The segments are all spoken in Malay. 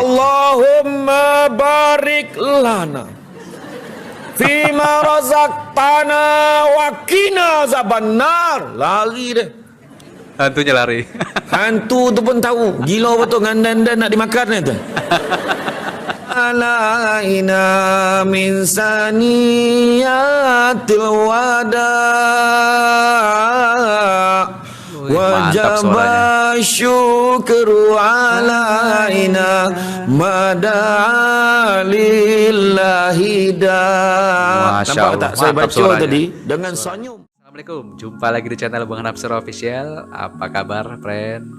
Allahumma barik lana fima razaqtana wa qina azabannar. Lari dia. Hantunya lari. Hantu tu pun tahu. Gila betul dengan dan nak dimakan ni tu. Alaina min saniyatil wada Wih, syukru alaina Mada lillahi da Masya Nampak tak saya baca suaranya. tadi Dengan senyum Assalamualaikum, jumpa lagi di channel Bang Napsur Official. Apa kabar, friend?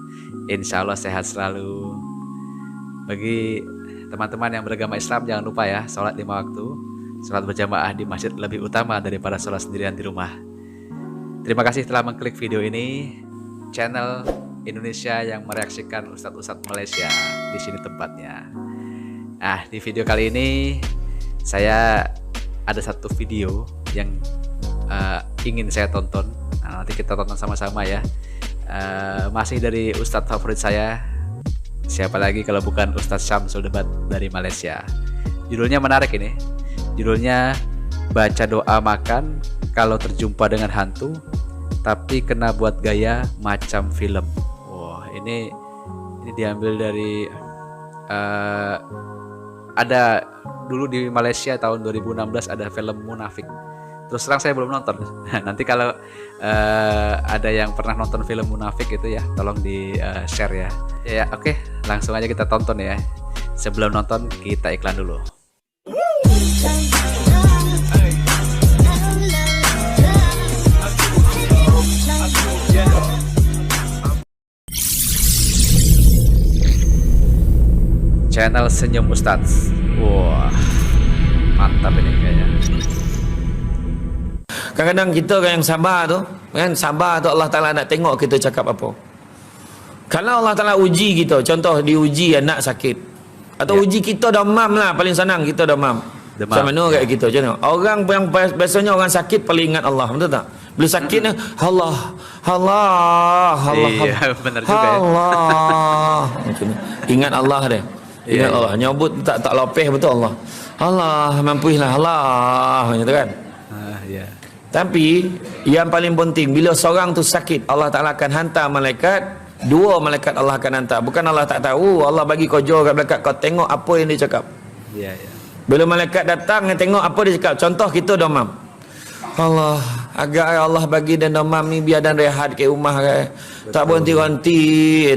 Insya Allah sehat selalu. Bagi teman-teman yang beragama Islam, jangan lupa ya, sholat lima waktu. Sholat berjamaah di masjid lebih utama daripada sholat sendirian di rumah. Terima kasih telah mengklik video ini. Channel Indonesia yang mereaksikan Ustadz-Ustadz Malaysia. Di sini tempatnya. Nah, di video kali ini saya ada satu video yang uh, ingin saya tonton. Nah, nanti kita tonton sama-sama ya. Uh, masih dari Ustadz favorit saya. Siapa lagi kalau bukan Ustadz Syamsul Debat dari Malaysia. Judulnya menarik ini. Judulnya baca doa makan kalau terjumpa dengan hantu tapi kena buat gaya macam film. Ini ini diambil dari eh, ada dulu di Malaysia tahun 2016 ada film Munafik. Terus terang saya belum nonton. Nanti kalau eh, ada yang pernah nonton film Munafik itu ya, tolong di eh, share ya. Ya, oke, langsung aja kita tonton ya. Sebelum nonton kita iklan dulu. Channel Senyum Ustadz. Wah, mantap ini kayaknya. Kadang-kadang kita kan yang sabar tu kan sabar tu Allah Ta'ala nak tengok kita cakap apa kalau Allah Ta'ala uji kita contoh diuji anak sakit atau Ya. uji kita demam lah paling senang kita demam Demam. macam mana kayak kita macam mana orang yang bi- biasanya orang sakit paling ingat Allah betul tak bila sakit ni Allah Allah Allah Iya, Allah, benar juga ya. Allah ingat Allah dia Iya, ingat iya. Allah. Nyebut tak tak lopeh betul Allah. Allah mampuilah Allah macam tu kan? Ah, ya. tapi yang paling penting bila seorang tu sakit Allah Taala akan hantar malaikat. Dua malaikat Allah akan hantar. Bukan Allah tak tahu. Allah bagi kau jauh kat belakang. Kau tengok apa yang dia cakap. Iya, iya. bila malaikat datang dia tengok apa dia cakap. Contoh kita demam. Allah agak Allah bagi dan demam ni biar dan rehat ke rumah ke. Tak berhenti-henti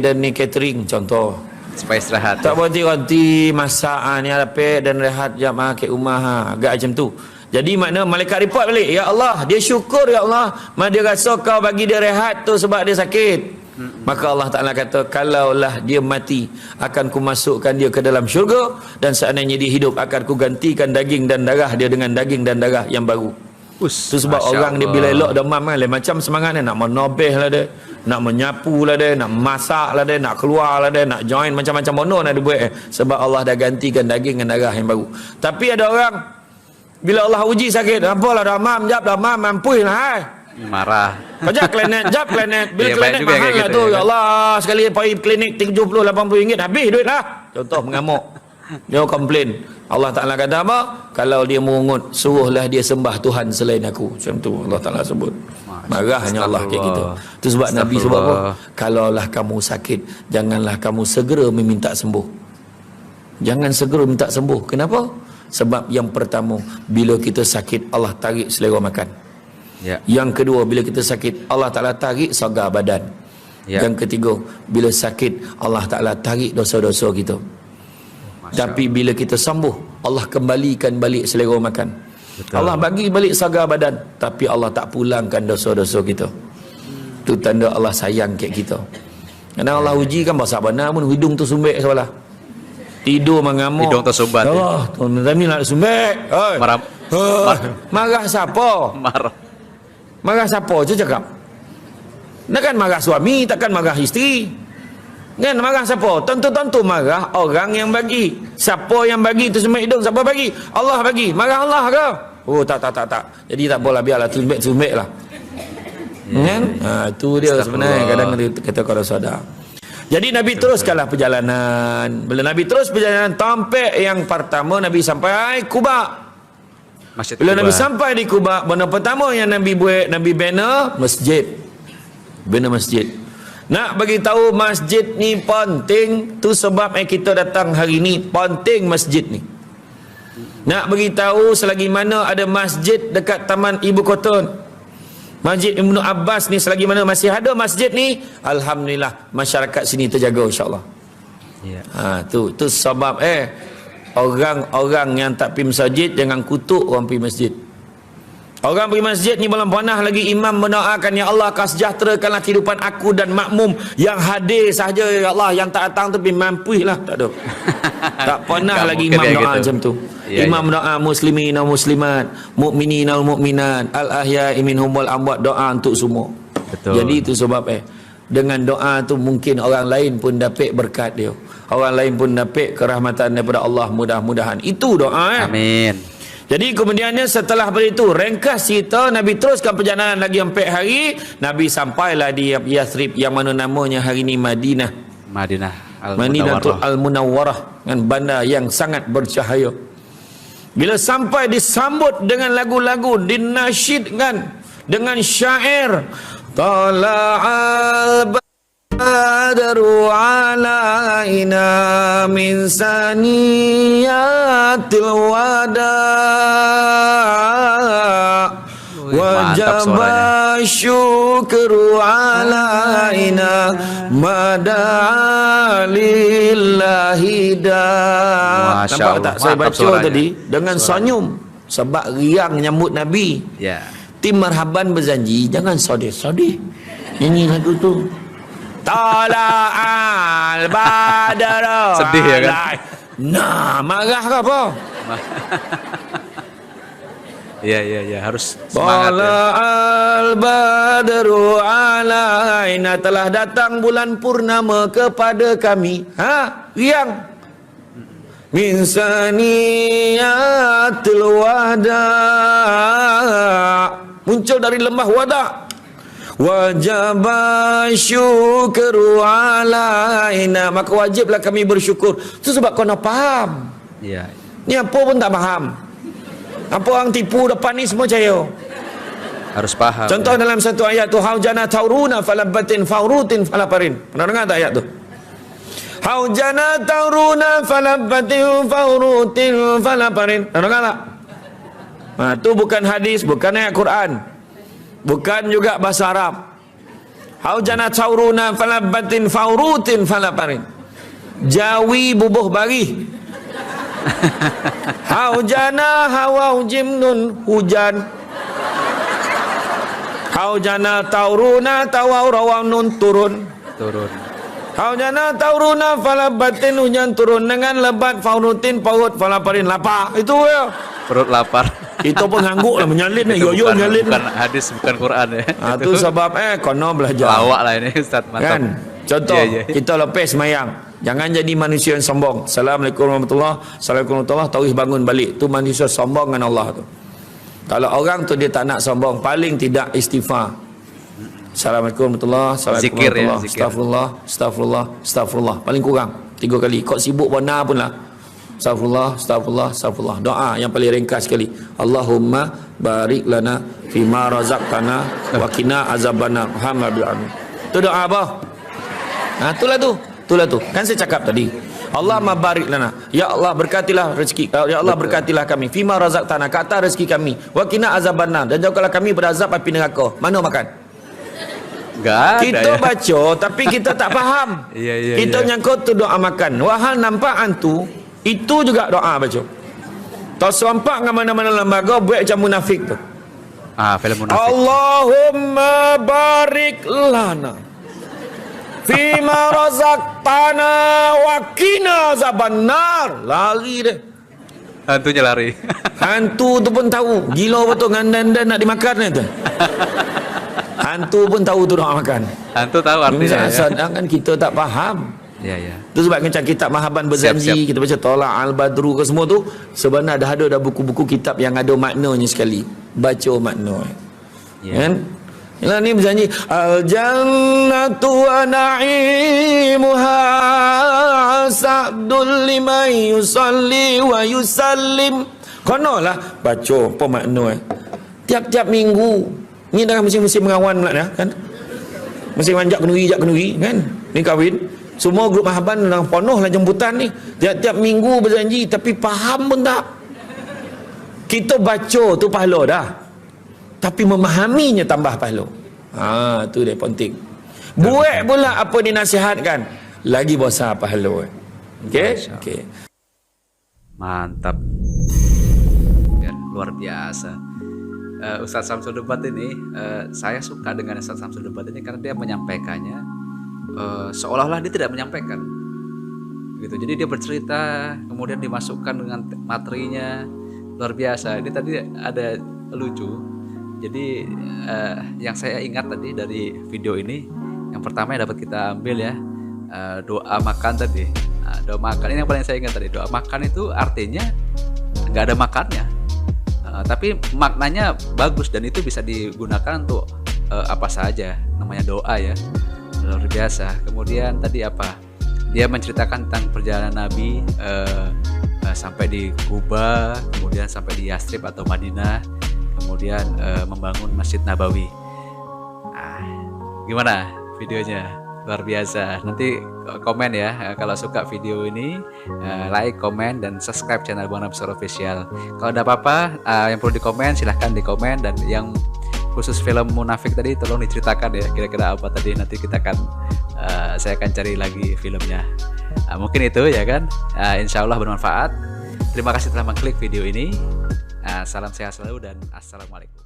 dan ni catering contoh Supaya istirahat. tak berhenti-henti masak ah, ni apa dan rehat jam ah, ke rumah ha. agak macam tu jadi makna malaikat report balik ya Allah dia syukur ya Allah mana dia rasa kau bagi dia rehat tu sebab dia sakit maka Allah Ta'ala kata kalaulah dia mati akan ku masukkan dia ke dalam syurga dan seandainya dia hidup akan ku gantikan daging dan darah dia dengan daging dan darah yang baru Us, tu sebab Masya orang dia Allah. bila elok demam kan macam semangat dia nak menobeh lah dia nak menyapu lah dia nak masak lah dia nak keluar lah dia nak join macam-macam bono nak dia buat eh. sebab Allah dah gantikan daging dan darah yang baru tapi ada orang bila Allah uji sakit apalah demam jap demam mampu lah hai marah. Kejap klinik, jap klinik. Bila Ya, klinik mahal lah tu. ya Ya? Allah, sekali pergi klinik 70-80 ringgit, habis duit lah. Contoh mengamuk. Dia komplain. Allah Ta'ala kata apa? Kalau dia mengungut, suruhlah dia sembah Tuhan selain aku. Macam tu Allah Ta'ala sebut. Marahnya Allah kayak gitu. Itu sebab Nabi sebut apa? Kalaulah kamu sakit, janganlah kamu segera meminta sembuh. Jangan segera minta sembuh. Kenapa? Sebab yang pertama, bila kita sakit, Allah tarik selera makan. Ya. Yang kedua bila kita sakit Allah Ta'ala tarik sagar badan Ya. Yang ketiga bila sakit Allah Ta'ala tarik dosa-dosa kita Masya Tapi bila kita sembuh Allah kembalikan balik selera makan Betul. Allah bagi balik sagar badan Tapi Allah tak pulangkan dosa-dosa kita Itu tanda Allah sayang kat kita Kerana Allah uji kan bahasa benar pun hidung tu sumbek sebelah Tidur mengamuk Hidung tersumbat, ya. Allah Tuan ni nak sumbek Oi. Marah. Oi. Marah siapa? Marah. Marah siapa je cakap? Takkan marah suami, takkan marah isteri. Kan marah siapa? Tentu-tentu marah orang yang bagi. Siapa yang bagi tu semua hidung? Siapa bagi? Allah bagi. Marah Allah ke? Oh tak tak tak tak. Jadi tak apalah biarlah tumbek-tumbek lah. Kan? Ha, itu dia Astagfirullah. sebenarnya kadang dia kata kalau. Jadi Nabi teruskanlah perjalanan. Bila Nabi terus perjalanan sampai yang pertama Nabi sampai Kuba. Masjid Bila Kuba. Nabi sampai di Kuba, benda pertama yang Nabi buat, Nabi bina masjid. Bina masjid. Nak bagi tahu masjid ni penting, tu sebab eh kita datang hari ni penting masjid ni. Nak bagi tahu selagi mana ada masjid dekat taman ibu kota. Masjid Ibnu Abbas ni selagi mana masih ada masjid ni, alhamdulillah masyarakat sini terjaga insya-Allah. Ya. Ha tu tu sebab eh orang-orang yang tak pergi masjid jangan kutuk orang pergi masjid. Orang pergi masjid ni belum pernah lagi imam mendoakan ya Allah kau kehidupan aku dan makmum yang hadir sahaja ya Allah yang tak datang tu mampuilah tak ada. tak pernah Tak lagi imam doa gitu. macam tu. Ya, imam doa muslimin dan muslimat, mukminin dan mukminat, al ahya'i minhum wal amwat doa untuk semua. Betul. Jadi itu sebab eh dengan doa tu mungkin orang lain pun dapat berkat dia. Orang lain pun dapat kerahmatan daripada Allah mudah-mudahan. Itu doa eh. Amin. Jadi kemudiannya setelah itu ringkas cerita Nabi teruskan perjalanan lagi 4 hari Nabi sampailah di Yathrib yang mana namanya hari ini Madinah Madinah Madinatul Al-Munawwarah. Al-Munawwarah dengan bandar yang sangat bercahaya bila sampai disambut dengan lagu-lagu dinasyidkan dengan syair Tala'al Wih, mantap Wajib syukru alaina madalillahi da Masya Nampak tak? Saya baca suaranya. tadi dengan senyum sebab riang nyambut Nabi. Ya. tim marhaban berjanji jangan sedih-sedih nyanyi lagu tu Tala'al badara Sedih ya kan? Nah, marah ke apa? Iya iya iya harus semangat ya. Tala'al badru alaina telah datang bulan purnama kepada kami. Ha? Riang. Min saniyatil wada. Muncul dari lembah wada. Wajib syukru alaina maka wajiblah kami bersyukur. Itu sebab kau nak faham. Iya. Ni apa pun tak faham. Apa orang tipu depan ni semua cahaya. Harus paham. Contoh ya. dalam satu ayat tu haujana tauruna falabatin faurutin falaparin. Pernah dengar tak ayat tu? Haujana tauruna falabatin faurutin falaparin. Pernah dengar tak? Ha, tu bukan hadis, bukan ayat Quran. Bukan juga bahasa Arab. Haujana tauruna falabatin faurutin falaparin. Jawi bubuh bari. Haujana hawa jimnun hujan. Haujana tauruna tawau rawanun turun. turun. Haujana tauruna falabatin hujan turun dengan lebat faurutin paut falaparin lapar. Itu ya. Perut lapar. Kita pun ngangguk lah menyalin ni. Itu Yo-yo bukan, nyalin. bukan hadis bukan Quran ya. Ha, tu sebab eh kono belajar. Lawak lah ini Ustaz mantap. Kan? Contoh, Ya, ya. kita lepas semayang. Jangan jadi manusia yang sombong. Assalamualaikum warahmatullahi Assalamualaikum warahmatullahi Tahu bangun balik. Tu manusia sombong dengan Allah tu. Kalau orang tu dia tak nak sombong, paling tidak istighfar. Assalamualaikum warahmatullahi Assalamualaikum Zikir ya, zikir. Astagfirullah, astagfirullah, astagfirullah. Paling kurang. Tiga kali. Kau sibuk benar pun lah. Astagfirullah, astagfirullah, astagfirullah. Doa yang paling ringkas sekali. Allahumma barik lana fima razaqtana wa qina azabana. Amin. Tu doa apa? Ha, itulah tu. Itulah tu. Kan saya cakap tadi. Allah barik lana. Ya Allah berkatilah rezeki. Ya Allah berkatilah kami. Fima razaqtana. Kata rezeki kami. Wa qina azabannar. Dan jauhkanlah kami berazab api neraka. Mana makan? Ada Kita ya. baca tapi kita tak faham. Iya, iya, kita iya. nyangkut tu doa makan. Wahal nampak antu itu juga doa baca. Tak sempat dengan mana-mana lembaga buat macam munafik tu. Ah, film munafik. Allahumma barik lana fima razaqtana wa qina azabannar. Lari dia. Hantunya lari. Hantu tu pun tahu. Gila betul dengan dan nak dimakan ni tu. Hantu pun tahu tu doa makan. Hantu tahu artinya ya. Sedangkan kita tak faham. Iya iya. Itu sebab macam kitab Mahaban Siap, Berzanji, siap. kita baca Tolak Al-Badru ke semua tu, sebenarnya dah ada dah buku-buku kitab yang ada maknanya sekali. Baca makna. Ya. Kan? Yalah ni berjanji al jannatu wa na'imuha sa'dul liman yusalli wa yusallim. Konolah baca apa makna eh. Tiap-tiap minggu ni dah musim-musim mengawan pula dah kan. Musim manjak kenuri jak kenuri kan. Ni kahwin. Semua grup mahaban dah penuh lah jemputan ni. Tiap-tiap minggu berjanji tapi faham pun tak. Kita baca tu pahala dah. Tapi memahaminya tambah pahala. Ha, tu dia penting. Buat pula apa dinasihatkan. Lagi besar pahala. Okey? Masya Okey. Mantap. Ya, luar biasa. Eh, Ustadz Samsul Debat ini, eh, saya suka dengan Ustadz Samsul Debat ini karena dia menyampaikannya eh, seolah-olah dia tidak menyampaikan. Gitu. Jadi dia bercerita, kemudian dimasukkan dengan te- materinya luar biasa. Ini tadi ada lucu. Jadi eh, yang saya ingat tadi dari video ini, yang pertama yang dapat kita ambil ya eh, doa makan tadi. Nah, doa makan ini yang paling saya ingat tadi. Doa makan itu artinya nggak ada makannya. Uh, tapi maknanya bagus dan itu bisa digunakan untuk uh, apa saja namanya doa ya luar biasa. Kemudian tadi apa? Dia menceritakan tentang perjalanan Nabi uh, uh, sampai di Kuba kemudian sampai di Yastrib atau Madinah kemudian uh, membangun Masjid Nabawi. Ah, gimana videonya? Luar biasa. Nanti komen ya kalau suka video ini like komen dan subscribe channel Bang Nafsur Official. Kalau ada apa-apa yang perlu dikomen silahkan dikomen dan yang khusus film Munafik tadi tolong diceritakan ya kira-kira apa tadi. Nanti kita akan uh, saya akan cari lagi filmnya. Uh, mungkin itu ya kan? Uh, insya Allah bermanfaat. Terima kasih telah mengklik video ini. Uh, salam sehat selalu dan assalamualaikum